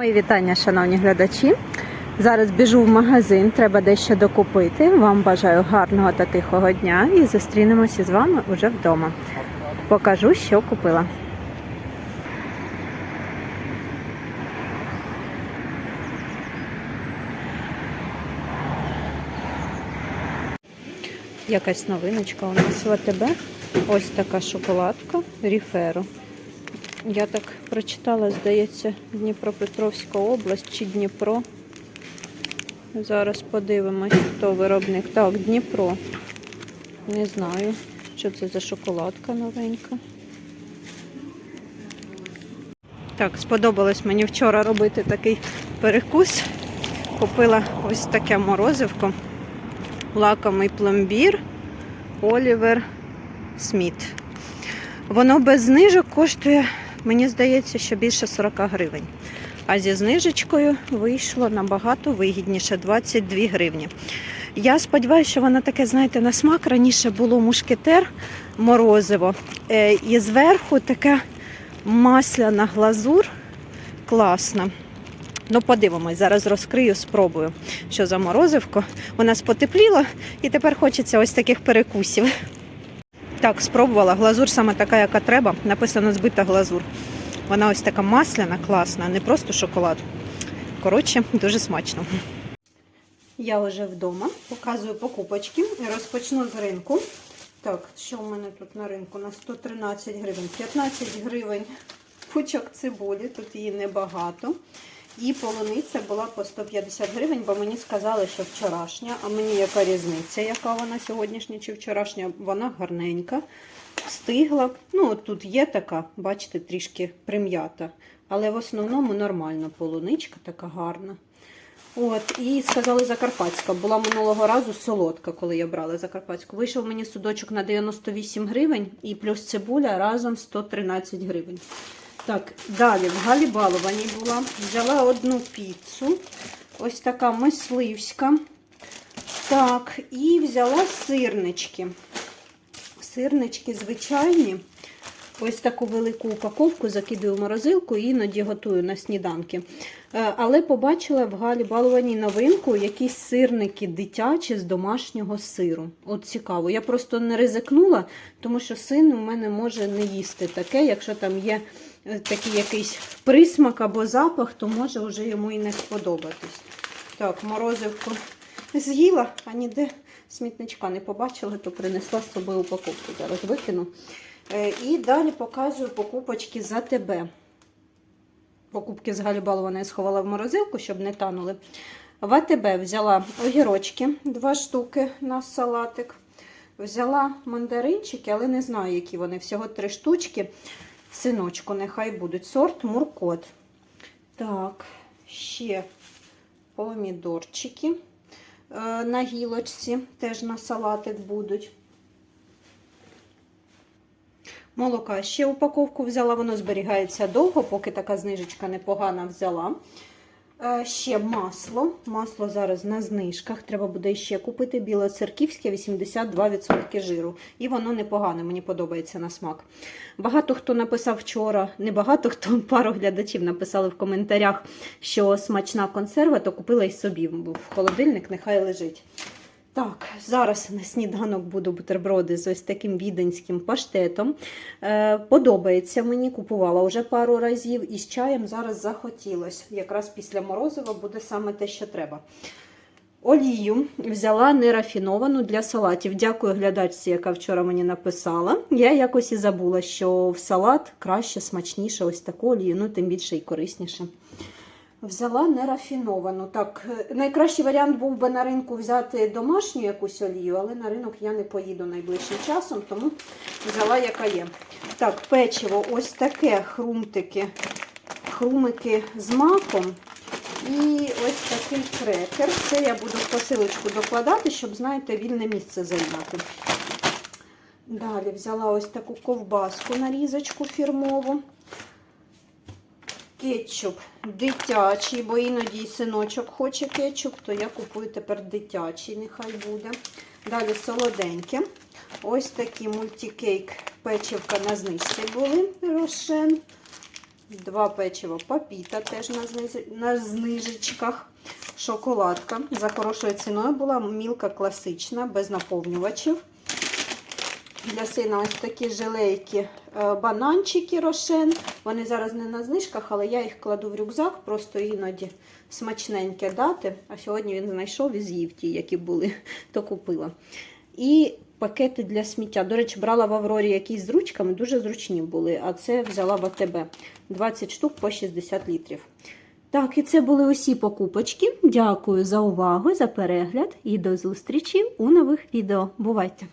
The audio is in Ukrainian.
Мої вітання, шановні глядачі. Зараз біжу в магазин, треба дещо докупити. Вам бажаю гарного та тихого дня і зустрінемося з вами уже вдома. Покажу, що купила. Якась новиночка у нас в АТБ. Ось така шоколадка Ріферу. Я так прочитала, здається, Дніпропетровська область чи Дніпро. Зараз подивимось, хто виробник. Так, Дніпро. Не знаю, що це за шоколадка новенька. Так, сподобалось мені вчора робити такий перекус. Купила ось таке морозивко. Лакомий пломбір Олівер Сміт. Воно без знижок коштує, мені здається, що більше 40 гривень. А зі знижечкою вийшло набагато вигідніше 22 гривні. Я сподіваюся, що воно таке, знаєте, на смак. Раніше було мушкетер морозиво. Е, І зверху така масляна глазур класна. Ну, подивимось, зараз розкрию, спробую, що за морозивко. У нас потепліло і тепер хочеться ось таких перекусів. Так, спробувала. Глазур саме така, яка треба. Написано збита глазур. Вона ось така масляна, класна, не просто шоколад. Коротше, дуже смачно. Я вже вдома, показую покупочки. Розпочну з ринку. Так, що в мене тут на ринку? На 113 гривень. 15 гривень пучок цибулі, тут її небагато. І полуниця була по 150 гривень, бо мені сказали, що вчорашня. А мені яка різниця, яка вона сьогоднішня чи вчорашня, вона гарненька, стигла. Ну, тут є така, бачите, трішки прим'ята. Але в основному нормальна полуничка, така гарна. От, і сказали Закарпатська. Була минулого разу солодка, коли я брала Закарпатську. Вийшов мені судочок на 98 гривень і плюс цибуля разом 113 гривень. Так, далі в Галі Балованій була. Взяла одну піцу. Ось така мисливська. Так, і взяла сирнички. Сирнички звичайні. Ось таку велику упаковку закидую в морозилку і іноді готую на сніданки. Е, Але побачила в Галі Балованій новинку якісь сирники дитячі з домашнього сиру. От цікаво. Я просто не ризикнула, тому що син у мене може не їсти таке, якщо там є такий якийсь присмак або запах, то може вже йому і не сподобатись. Так, морозивку з'їла, а ніде смітничка не побачила, то принесла з собою упаковку. Зараз викину. Е, І далі показую покупочки за тебе. Покупки з Галібалова я сховала в морозилку, щоб не танули. В АТБ взяла огірочки, два штуки на салатик. Взяла мандаринчики, але не знаю, які вони. Всього три штучки. Синочку, нехай будуть. Сорт муркот. Так, ще помідорчики е, на гілочці, теж на салатик будуть. Молока ще упаковку взяла, воно зберігається довго, поки така знижечка непогана взяла. Е, Ще масло. Масло зараз на знижках. Треба буде ще купити білоцерківське 82% жиру. І воно непогане, мені подобається на смак. Багато хто написав вчора, не багато хто, пару глядачів написали в коментарях, що смачна консерва, то купила й собі. В холодильник нехай лежить. Так, зараз на сніданок буду бутерброди з ось таким віденським паштетом. Е, подобається мені, купувала вже пару разів і з чаєм зараз захотілось. Якраз після морозива буде саме те, що треба. Олію взяла нерафіновану для салатів. Дякую глядачці, яка вчора мені написала. Я якось і забула, що в салат краще, смачніше ось таку олію, ну тим більше і корисніше. Взяла нерафіновану. Так, е, найкращий варіант був би на ринку взяти домашню якусь олію, але на ринок я не поїду найближчим часом, тому взяла, яка є. Так, печиво, ось таке хрумтики, хрумики з маком. І ось такий крекер. Це я буду в посилочку докладати, щоб, знаєте, вільне місце займати. Далі взяла ось таку ковбаску нарізочку фірмову. Кетчуп дитячий, бо іноді синочок хоче кетчуп, то я купую тепер дитячий, нехай буде. Далі солоденьке. Ось такі мультикейк печивка на знижці були рошен. Два печива папіта теж на, зниз- на знижечках. Шоколадка за хорошою ціною була мілка класична, без наповнювачів. Для сина ось такі жилейки, е, бананчики рошен. Вони зараз не на знижках, але я їх кладу в рюкзак, просто іноді смачненьке дати. А сьогодні він знайшов і з'їв ті, які були, то купила. І пакети для сміття. До речі, брала в Аврорі якісь з ручками, дуже зручні були, а це взяла в АТБ. 20 штук по 60 літрів. Так, і це були усі покупочки. Дякую за увагу, за перегляд і до зустрічі у нових відео. Бувайте!